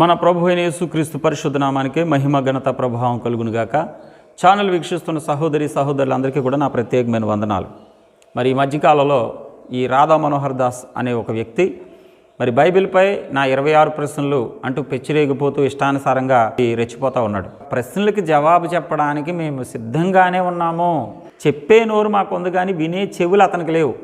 మన ప్రభు అయిన యేసుక్రీస్తు పరిశుద్ధ నామానికే మహిమ ఘనత ప్రభావం కలుగునుగాక. ఛానల్ వీక్షిస్తున్న సహోదరి సహోదరులందరికీ కూడా నా ప్రత్యేకమైన వందనాలు. మరి ఈ మధ్యకాలంలో ఈ రాధా మనోహర్ దాస్ అనే ఒక వ్యక్తి మరి బైబిల్పై నా ఇరవై ఆరు ప్రశ్నలు అంటూ పెచ్చిరేగిపోతూ ఇష్టానుసారంగా రెచ్చిపోతూ ఉన్నాడు. ప్రశ్నలకి జవాబు చెప్పడానికి మేము సిద్ధంగానే ఉన్నాము. చెప్పే నోరు మాకు ఉంది కానీ వినే చెవులు అతనికి లేవు.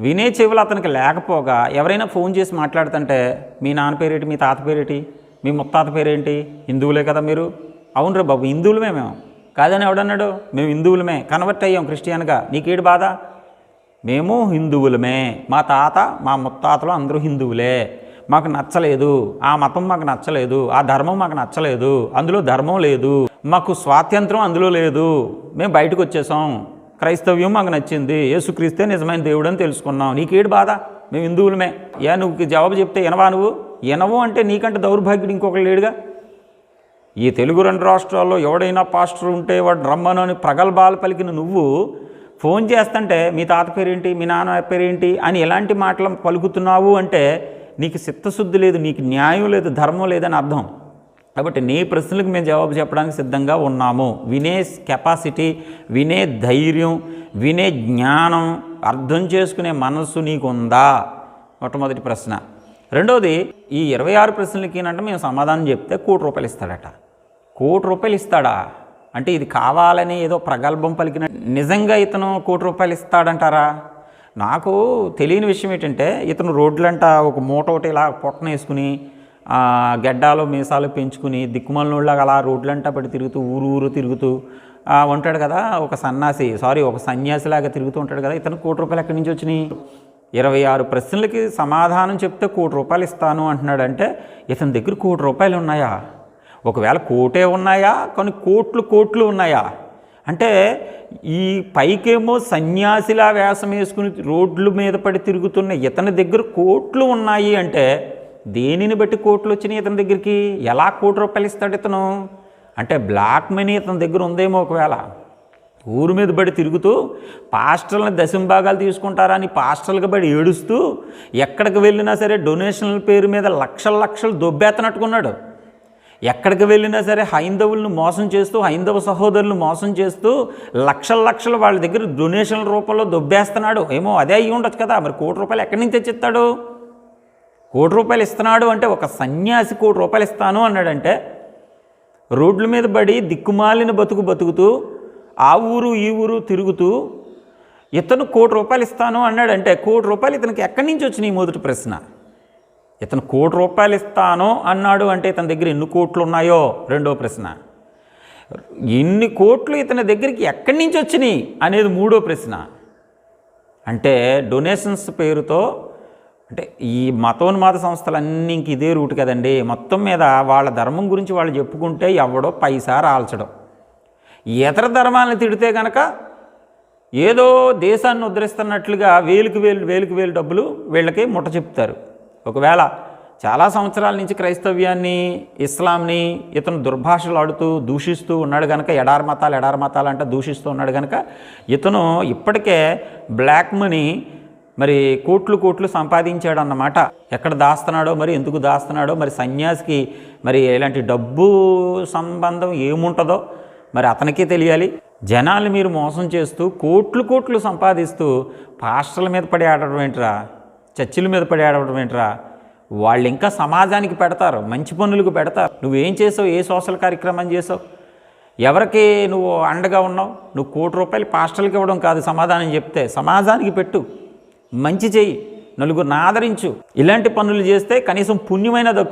వినే చెవులు అతనికి లేకపోగా ఎవరైనా ఫోన్ చేసి మాట్లాడుతుంటే మీ నాన్న పేరేటి? మీ తాత పేరేటి? మీ ముత్తాత పేరేంటి? హిందువులే కదా మీరు? అవును రా బాబు హిందువులమే మేము. కాదని ఎవడన్నాడు మేము హిందువులమే కన్వర్ట్ అయ్యాం క్రిస్టియన్గా. నీకేడు బాధ? మేము హిందువులమే మా తాత మా ముత్తాతలు అందరూ హిందువులే. మాకు నచ్చలేదు ఆ మతం మాకు నచ్చలేదు ఆ ధర్మం మాకు నచ్చలేదు అందులో ధర్మం లేదు మాకు స్వాతంత్రం అందులో లేదు. మేము బయటకు వచ్చేసాం. క్రైస్తవ్యం మాకు నచ్చింది. యేసుక్రీస్తే నిజమైన దేవుడు అని తెలుసుకున్నాం. నీకేడు బాధ? మేము హిందువులమే. ఏ నువ్వు జవాబు చెప్తే ఎనవా నువ్వు? ఎనవు అంటే నీకంటే దౌర్భాగ్యుడు ఇంకొకరు లేడుగా? ఈ తెలుగు రెండు రాష్ట్రాల్లో ఎవడైనా పాస్టర్ ఉంటే వాడు రమ్మను అని ప్రగల్భాలు పలికిన నువ్వు ఫోన్ చేస్తుంటే మీ తాత పేరేంటి? మీ నాన్న పేరేంటి? అని ఎలాంటి మాటలు పలుకుతున్నావు అంటే నీకు చిత్తశుద్ధి లేదు నీకు న్యాయం లేదు ధర్మం లేదని అర్థం. కాబట్టి నీ ప్రశ్నలకు మేము జవాబు చెప్పడానికి సిద్ధంగా ఉన్నాము. వినే కెపాసిటీ వినే ధైర్యం వినే జ్ఞానం అర్థం చేసుకునే మనస్సు నీకు ఉందా మొట్టమొదటి ప్రశ్న. రెండవది ఈ ఇరవై ఆరు ప్రశ్నలకి ఏంటంటే మేము సమాధానం చెప్తే కోటి రూపాయలు ఇస్తాడట. కోటి రూపాయలు ఇస్తాడా? అంటే ఇది కావాలని ఏదో ప్రగల్భం పలికిన నిజంగా ఇతను కోటి రూపాయలు ఇస్తాడంటారా? నాకు తెలియని విషయం ఏంటంటే ఇతను రోడ్లంట ఒక మూట ఒకటి ఇలా పొట్టన వేసుకుని గెడ్డాలు మీసాలు పెంచుకుని దిక్కుమలనుళ్ళగా అలా రోడ్లంటా పడి తిరుగుతూ ఊరు ఊరు తిరుగుతూ ఉంటాడు కదా ఒక సన్నాసి సారీ ఒక సన్యాసిలాగా తిరుగుతూ ఉంటాడు కదా ఇతను కోటి రూపాయలు ఎక్కడి నుంచి వచ్చినాయి? ఇరవై ఆరు ప్రశ్నలకి సమాధానం చెప్తే కోటి రూపాయలు ఇస్తాను అంటున్నాడు అంటే ఇతని దగ్గర కోటి రూపాయలు ఉన్నాయా? ఒకవేళ కోటే ఉన్నాయా? కొన్ని కోట్లు కోట్లు ఉన్నాయా? అంటే ఈ పైకేమో సన్యాసిలా వేషం వేసుకుని రోడ్ల మీద పడి తిరుగుతున్న ఇతని దగ్గర కోట్లు ఉన్నాయి అంటే దేనిని బట్టి కోట్లు వచ్చినాయి ఇతని దగ్గరికి? ఎలా కోటి రూపాయలు ఇస్తాడు ఇతను? అంటే బ్లాక్ మనీ ఇతని దగ్గర ఉందేమో ఒకవేళ. ఊరు మీద పడి తిరుగుతూ పాస్టర్లని దశంభాగాలు తీసుకుంటారని పాస్టర్లకు పడి ఏడుస్తూ ఎక్కడికి వెళ్ళినా సరే డొనేషన్ల పేరు మీద లక్షల లక్షలు దొబ్బేతనట్టుకున్నాడు ఎక్కడికి వెళ్ళినా సరే హైందవులను మోసం చేస్తూ హైందవ సహోదరులను మోసం చేస్తూ లక్షల లక్షలు వాళ్ళ దగ్గర డొనేషన్ల రూపంలో దొబ్బేస్తున్నాడు. ఏమో అదే అయ్యి ఉండొచ్చు కదా. మరి కోటి రూపాయలు ఎక్కడి నుంచి తెచ్చిస్తాడు? కోటి రూపాయలు ఇస్తున్నాడు అంటే ఒక సన్యాసి కోటి రూపాయలు ఇస్తాను అన్నాడంటే రోడ్ల మీద పడి దిక్కుమాలిన బతుకు బతుకుతూ ఆ ఊరు ఈ ఊరు తిరుగుతూ ఇతను కోటి రూపాయలు ఇస్తాను అన్నాడంటే కోటి రూపాయలు ఇతనికి ఎక్కడి నుంచి వచ్చినాయి మొదటి ప్రశ్న? ఇతను కోటి రూపాయలు ఇస్తాను అన్నాడు అంటే ఇతని దగ్గర ఎన్ని కోట్లు ఉన్నాయో? రెండో ప్రశ్న. ఎన్ని కోట్లు ఇతని దగ్గరికి ఎక్కడి నుంచి వచ్చినాయి? అనేది మూడో ప్రశ్న. అంటే డొనేషన్స్ పేరుతో అంటే ఈ మతోన్మాద సంస్థలన్నీ ఇంక ఇదే రూట్ కదండి. మొత్తం మీద వాళ్ళ ధర్మం గురించి వాళ్ళు చెప్పుకుంటే ఎవడో పైసా రాల్చడం. ఇతర ధర్మాలను తిడితే కనుక ఏదో దేశాన్ని ఉద్ధరిస్తున్నట్లుగా వేలుకి వేలు వేలుకు వేలు డబ్బులు వీళ్ళకి ముట్ట చెప్తారు. ఒకవేళ చాలా సంవత్సరాల నుంచి క్రైస్తవ్యాన్ని ఇస్లాంని ఇతను దుర్భాషలు ఆడుతూ దూషిస్తూ ఉన్నాడు కనుక ఎడారి మతాలు ఎడారి మతాలు అంటే దూషిస్తూ ఉన్నాడు కనుక ఇతను ఇప్పటికే బ్లాక్ మనీ మరి కోట్లు కోట్లు సంపాదించాడు అన్నమాట ఎక్కడ దాస్తున్నాడో మరి ఎందుకు దాస్తున్నాడో మరి సన్యాసికి మరి ఇలాంటి డబ్బు సంబంధం ఏముంటుందో మరి అతనికే తెలియాలి. జనాలు మీరు మోసం చేస్తూ కోట్లు కోట్లు సంపాదిస్తూ పాస్టర్ల మీద పడి ఆడటం ఏంట్రా? చర్చిల మీద పడి ఆడటం ఏంట్రా? వాళ్ళు ఇంకా సమాజానికి పెడతారు మంచి పనులకు పెడతారు. నువ్వేం చేసావు? ఏ సోషల్ కార్యక్రమం చేసావు? ఎవరికి నువ్వు అండగా ఉన్నావు? నువ్వు కోటి రూపాయలు పాస్టర్లకి ఇవ్వడం కాదు సమాధానం చెప్తే సమాజానికి పెట్టు. మంచి చెయ్యి నలుగురిని ఆదరించు. ఇలాంటి పనులు చేస్తే కనీసం పుణ్యమైన దక్కు.